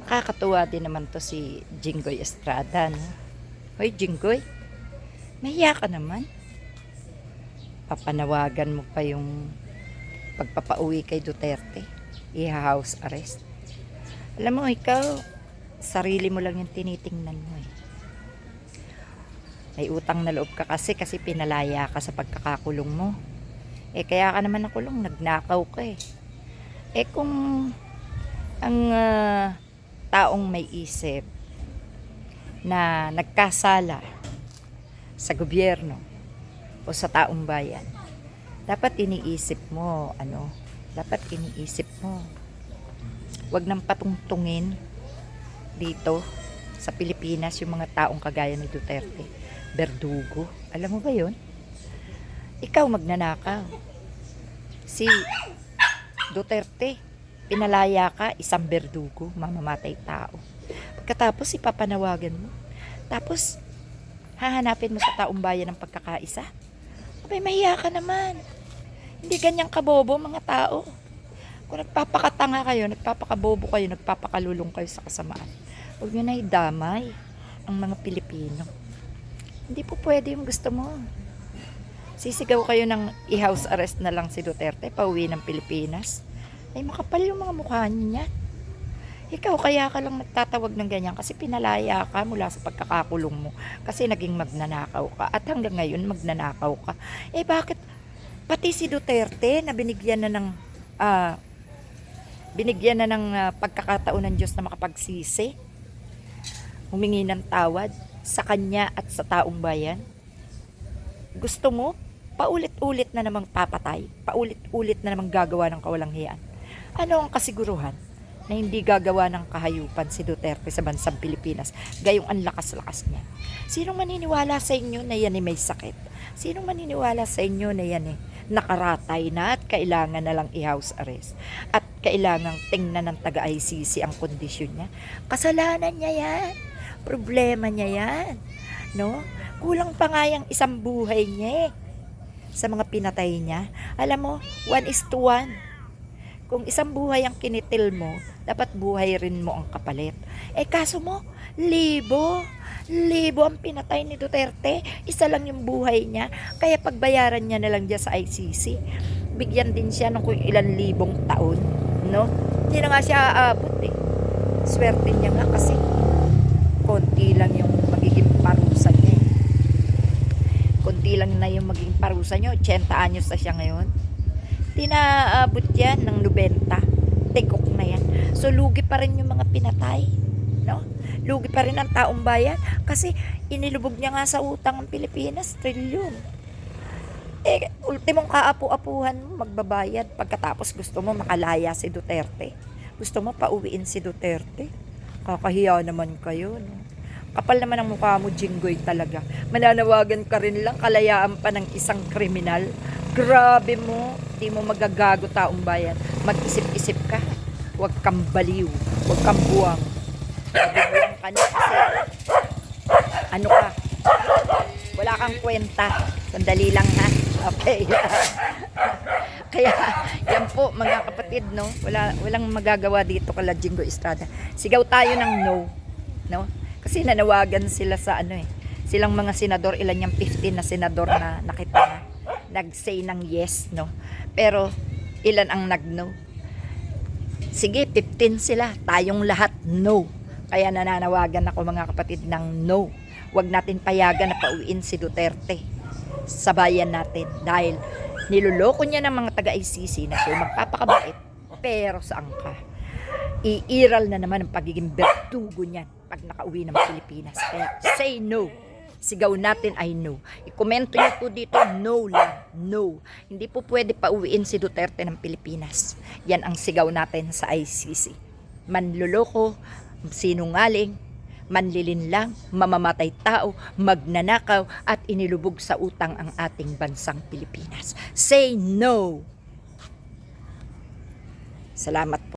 Nakakatuwa din naman to si Jinggoy Estrada. No? Hoy, Jinggoy, mahiya ka naman. Papanawagan mo pa yung pagpapauwi kay Duterte. Iha-house arrest. Alam mo, ikaw, sarili mo lang yung tinitingnan mo eh. May utang na loob ka kasi kasi pinalaya ka sa pagkakakulong mo. Eh kaya ka naman nakulong, nagnakaw ka eh. Eh kung ang ah, taong may isip na nagkasala sa gobyerno o sa taong bayan, dapat iniisip mo, ano, dapat iniisip mo. Huwag nang patungtungin dito sa Pilipinas yung mga taong kagaya ni Duterte. Berdugo. Alam mo ba yun? Ikaw magnanakaw. Si Duterte, pinalaya ka, isang berdugo, mamamatay tao. Pagkatapos, ipapanawagan mo. Tapos, hahanapin mo sa taong bayan ng pagkakaisa. Abay, mahiya ka naman. Hindi ganyang kabobo mga tao. Kung nagpapakatanga kayo, nagpapakabobo kayo, nagpapakalulong kayo sa kasamaan, huwag nyo na idamay ang mga Pilipino. Hindi po pwede yung gusto mo. Sisigaw kayo ng i-house arrest na lang si Duterte, pauwi ng Pilipinas. Ay makapal yung mga mukha niya. Ikaw kaya ka lang nagtatawag ng ganyan kasi pinalaya ka mula sa pagkakakulong mo. Kasi naging magnanakaw ka at hanggang ngayon magnanakaw ka. Eh bakit pati si Duterte na binigyan na ng ah, binigyan na ng ah, pagkakataon ng Diyos na makapagsisi, humingi ng tawad sa kanya at sa taong bayan. Gusto mo, paulit-ulit na namang papatay, paulit-ulit na namang gagawa ng kawalang hiyaan. Ano ang kasiguruhan na hindi gagawa ng kahayupan si Duterte sa bansang Pilipinas gayong ang lakas-lakas niya? Sinong maniniwala sa inyo na yan ay may sakit? Sinong maniniwala sa inyo na yan eh nakaratay na at kailangan na lang i-house arrest? At kailangang tingnan ng taga-ICC ang kondisyon niya? Kasalanan niya yan. Problema niya yan. No? Kulang pa nga yung isang buhay niya eh. Sa mga pinatay niya. Alam mo, one is to one. Kung isang buhay ang kinitil mo, dapat buhay rin mo ang kapalit. Eh kaso mo, libo. Libo ang pinatay ni Duterte. Isa lang yung buhay niya. Kaya pagbayaran niya na lang dyan sa ICC. Bigyan din siya ng kung ilan libong taon. No? Hindi na nga siya aabot eh. Swerte niya nga kasi konti lang yung magiging parusa niya eh. Konti lang na yung magiging parusa niya. 80 anyos na siya ngayon. Di na aabot yan ng 90. Tigok na yan. So, lugi pa rin yung mga pinatay. No? Lugi pa rin ang taong bayan. Kasi, inilubog niya nga sa utang ang Pilipinas. Trilyon. Eh, ultimong kaapu-apuhan mo, magbabayad. Pagkatapos gusto mo makalaya si Duterte. Gusto mo pauwiin si Duterte. Kakahiya naman kayo, no? Kapal naman ang mukha mo, Jinggoy talaga. Mananawagan ka rin lang, kalayaan pa ng isang kriminal. Grabe mo, di mo magagago taong bayan. Mag-isip-isip ka. Huwag kang baliw. Huwag kang buwang. Buwang ka ano ka? Wala kang kwenta. Sandali lang ha. Okay. Kaya, yan po mga kapatid, no? Wala, walang magagawa dito kala Jingo Estrada. Sigaw tayo ng no. No? Kasi nanawagan sila sa ano eh. Silang mga senador, ilan yung 15 na senador na nakita na. Nag-say ng yes, no? Pero, ilan ang nag-no? Sige, 15 sila. Tayong lahat, no. Kaya nananawagan ako mga kapatid ng no. Huwag natin payagan na pauwiin si Duterte sa bayan natin dahil niloloko niya ng mga taga-ICC na siya magpapakabait pero saan ka? Iiral na naman ang pagiging bertugo niyan pag nakauwi ng Pilipinas. Kaya say no. Sigaw natin ay no. I-komento niyo po dito, no lang, no. Hindi po pwede pauwiin si Duterte ng Pilipinas. Yan ang sigaw natin sa ICC. Manluloko, sinungaling, manlilinlang, mamamatay tao, magnanakaw at inilubog sa utang ang ating bansang Pilipinas. Say no! Salamat po.